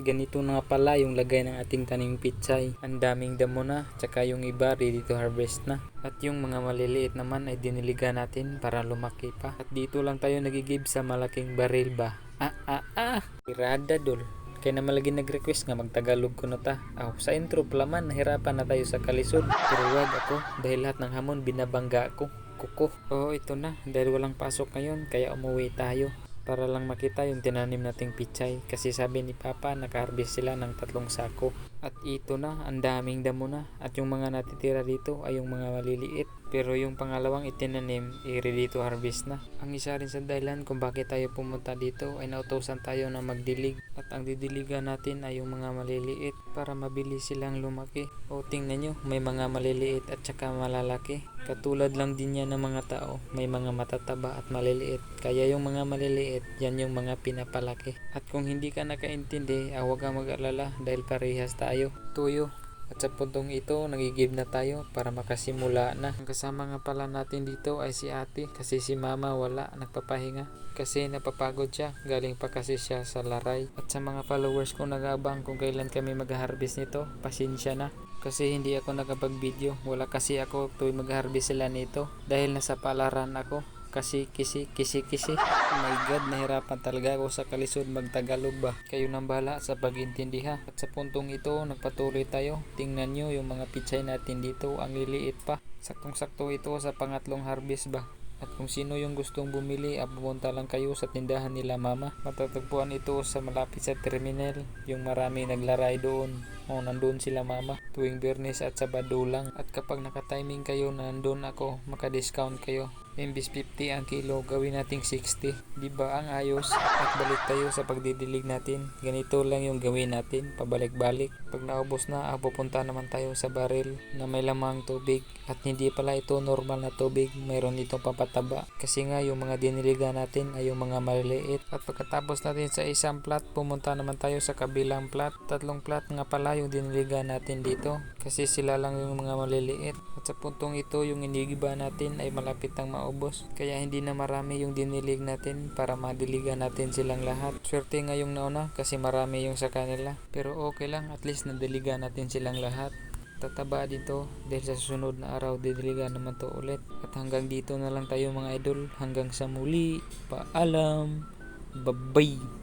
Ganito na pala yung lagay ng ating tanim pitsay. Ang daming damo na, tsaka yung iba ready to harvest na. At yung mga maliliit naman ay diniliga natin para lumaki pa. At dito lang tayo nagigib sa malaking baril ba. Ah, ah, ah! Irada dol. Kaya naman lagi nag-request nga magtagalog ko na ta. Aw, sa intro pala man, nahirapan na tayo sa kalisod. Pero wag ako, dahil lahat ng hamon binabangga ako. Kuko. Oo, ito na. Dahil walang pasok ngayon, kaya umuwi tayo. Para lang makita yung tinanim nating pichay. Kasi sabi ni Papa, nakaharvest sila ng tatlong sako. At ito na, ang daming damo na. At yung mga natitira dito ay yung mga maliliit. Pero yung pangalawang itinanim, i-ready to harvest na. Ang isa rin sa dahilan kung bakit tayo pumunta dito ay nautosan tayo na magdilig. At ang didiligan natin ay yung mga maliliit para mabilis silang lumaki. O tingnan nyo, may mga maliliit at saka malalaki. Katulad lang din yan ng mga tao, may mga matataba at maliliit. Kaya yung mga maliliit, yan yung mga pinapalaki. At kung hindi ka nakaintindi, ah, huwag kang mag-alala dahil parehas tayo. Tuyo. At sa puntong ito, nagigib na tayo para makasimula na. Ang kasama nga pala natin dito ay si ate kasi si mama wala, nagpapahinga. Kasi napapagod siya, galing pa kasi siya sa laray. At sa mga followers ko nagabang kung kailan kami mag-harvest nito, pasensya na. Kasi hindi ako nakapag-video, wala kasi ako tuwing mag-harvest sila nito. Dahil nasa palaran ako, kasi kisi kisi kisi oh my god nahirapan talaga ako sa kalisod magtagalog ba kayo nang bahala sa pagintindi ha at sa puntong ito nagpatuloy tayo tingnan nyo yung mga pichay natin dito ang liliit pa saktong sakto ito sa pangatlong harvest ba at kung sino yung gustong bumili, pumunta lang kayo sa tindahan nila mama. Matatagpuan ito sa malapit sa terminal. Yung marami naglaray doon. O nandun sila mama. Tuwing biyernes at sabado lang. At kapag nakatiming kayo na nandun ako, maka-discount kayo. Imbis 50 ang kilo, gawin nating 60. Di ba ang ayos? At balik tayo sa pagdidilig natin. Ganito lang yung gawin natin, pabalik-balik. Pag naubos na, ah, pupunta naman tayo sa baril na may lamang tubig. At hindi pala ito normal na tubig, mayroon itong papataba. Kasi nga yung mga diniligan natin ay yung mga maliliit. At pagkatapos natin sa isang plat, pumunta naman tayo sa kabilang plat. Tatlong plat nga pala yung diniligan natin dito. Kasi sila lang yung mga maliliit. At sa puntong ito, yung inigiba natin ay malapit ang maubos. Kaya hindi na marami yung dinilig natin para madiligan natin silang lahat. Swerte nga yung nauna kasi marami yung sa kanila. Pero okay lang, at least nadiligan natin silang lahat tataba dito dahil sa susunod na araw didiligan naman to ulit. At hanggang dito na lang tayo mga idol. Hanggang sa muli paalam. Bye bye